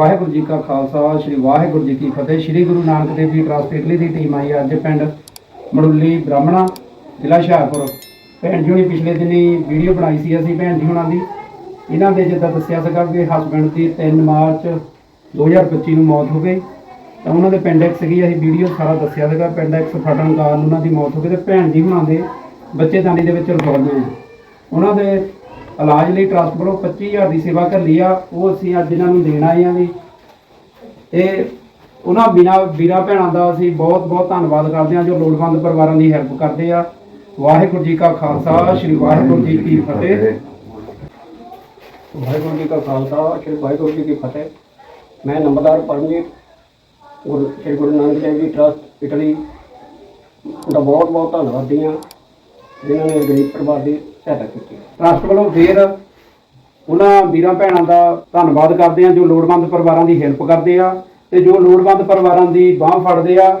ਵਾਹਿਗੁਰੂ ਜੀ ਕਾ ਖਾਲਸਾ, ਸ੍ਰੀ ਵਾਹਿਗੁਰੂ ਜੀ ਕੀ ਫਤਿਹ। ਸ੍ਰੀ ਗੁਰੂ Nanak Dev ji trust Italy ਦੀ team ਆਈ ਅੱਜ ਪਿੰਡ ਮੜੁੱਲੀ, ਬ੍ਰਾਹਮਣਾ, ਜ਼ਿਲ੍ਹਾ ਹੁਸ਼ਿਆਰਪੁਰ। ਭੈਣ ਜੀ ਹੁਣੀ ਪਿਛਲੇ ਦਿਨੀ ਵੀਡੀਓ ਬਣਾਈ ਸੀ ਅਸੀਂ, ਭੈਣ ਜੀ ਹੁਣਾਂ ਦੀ। ਇਹਨਾਂ ਦੇ ਜਿੱਦਾਂ ਦੱਸਿਆ ਸੀਗਾ ਕਿ ਹਸਬੰਡ ਦੀ 3 ਮਾਰਚ 2025 ਨੂੰ ਮੌਤ ਹੋ ਗਈ। ਤਾਂ ਉਹਨਾਂ ਦੇ ਪੈਂਡੈਕਸ ਸੀਗੀ, ਅਸੀਂ ਵੀਡੀਓ ਸਾਰਾ ਦੱਸਿਆ ਸੀਗਾ ਪੈਂਡੈਕਸ ਫਟਣ ਕਾਰਨ ਉਹਨਾਂ ਦੀ ਮੌਤ ਹੋ ਗਈ ਤੇ ਭੈਣ ਜੀ ਹੁਣਾਂ ਦੇ ਬੱਚੇਦਾਨੀ ਦੇ ਵਿੱਚ ਰੁਕਵਾਈਆਂ ਆ ਉਹਨਾਂ ਦੇ ਇਲਾਜ ਲਈ ਟਰਸਟ ਵੱਲੋਂ 25000 ਦੀ ਸੇਵਾ ਕਰ ਆ ਉਹ ਅਸੀਂ ਅੱਜ ਇਹਨਾਂ ਨੂੰ ਦੇਣ ਆਏ ਆ ਵੀ ਇਹ ਉਹਨਾਂ ਬਿਨਾ ਵੀਰਾਂ ਭੈਣਾਂ ਦਾ ਅਸੀਂ ਬਹੁਤ ਬਹੁਤ ਧੰਨਵਾਦ ਕਰਦੇ ਹਾਂ ਜੋ ਲੋੜਵੰਦ ਪਰਿਵਾਰਾਂ ਦੀ ਹੈਲਪ ਕਰਦੇ ਆ। ਵਾਹਿਗੁਰੂ ਜੀ ਕਾ ਖਾਲਸਾ ਸ੍ਰੀ ਵਾਹਿਗੁਰੂ ਜੀ ਕੀ ਫਤਿਹ। ਵਾਹਿਗੁਰੂ ਜੀ ਕਾ ਖਾਲਸਾ ਸ੍ਰੀ ਵਾਹਿਗੁਰੂ ਜੀ ਕੀ ਫਤਿਹ। ਮੈਂ ਨੰਬਰਦਾਰ ਪਰਮਜੀਤ ਗੁਰੂ ਸ੍ਰੀ ਗੁਰੂ ਨਾਨਕ ਦੇਵ ਜੀ ਟਰਸਟ ਇਟਲੀ ਦਾ ਬਹੁਤ ਬਹੁਤ ਧੰਨਵਾਦੀ ਹਾਂ। ਜਿਨ੍ਹਾਂ ਨੇ ਗਰੀਬ ਪਰਿਵਾਰ ਦੀ ਸਹਾਇਤਾ ਕੀਤੀ। ਟਰਸਟ ਵੱਲੋਂ ਫੇਰ ਉਹਨਾਂ ਵੀਰਾਂ ਭੈਣਾਂ ਦਾ ਧੰਨਵਾਦ ਕਰਦੇ ਆ ਜੋ ਲੋੜਵੰਦ ਪਰਿਵਾਰਾਂ ਦੀ ਹੈਲਪ ਕਰਦੇ ਆ ਤੇ ਜੋ ਲੋੜਵੰਦ ਪਰਿਵਾਰਾਂ ਦੀ ਬਾਹ ਫੜਦੇ ਆ